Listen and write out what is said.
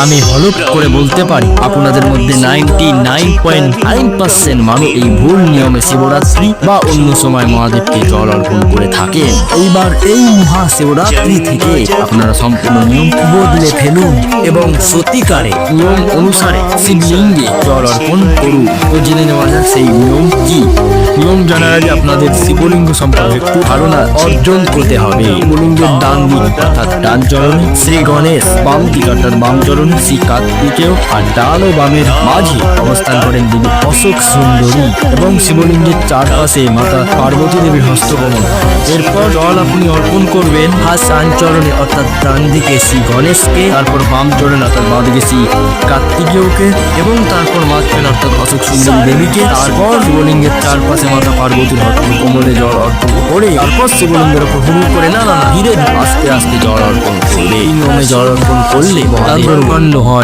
আমি হলফ করে বলতে পারি, আপনাদের মধ্যে ninety nine point nine percent মানুষ এই ভুল নিয়মে শিবরাত্রি বা অন্য সময় মহাদেবকে জল অর্পণ করে থাকেন। এইবার এই মহাশিবরাত্রি থেকে আপনারা সম্পূর্ণ নিয়ম বদলে ফেলুন এবং সত্যিকারে নিয়ম অনুসারে শিবলিঙ্গে জল অর্পণ করুন। জেনে নেওয়া যাক সেই নিয়ম কি। আগে আপনাদের শিবলিঙ্গ সম্পর্কে একটু ধারণা অর্জন করতে হবে। শিবলিঙ্গের ডান দিক অর্থাৎ ডান চরণে, শ্রী গণেশ, বাম দিক অর্থাৎ বাম চরণে, শ্রী কার্তিকেয় আর ডান ও বামের মাঝে অবস্থান করেন দেবী অশোক সুন্দরী এবং শিবলিঙ্গের চারপাশে মাতা পার্বতী দেবীর হস্তকমল। এরপর জল আপনি অর্পণ করবেন। ফার্স্ট ডান চরণে অর্থাৎ ডান দিকে শ্রী গণেশকে, তারপর বাম চরণে অর্থাৎ বাঁ দিকে শ্রী কার্তিকেয়কে এবং তারপর মাঝখানে অর্থাৎ অশোক সুন্দরী দেবীকে, তারপর শিবলিঙ্গের চারপাশে মাতা পার্বতীর হস্ত কোমরে জল অর্পণ করে তারপর শিবলিঙ্গের উপর হুম করে না না ধীরে আস্তে আস্তে জল অর্পণ করে এই নিয়মে জল অর্পণ করলে মহাদেব প্রসন্ন হন।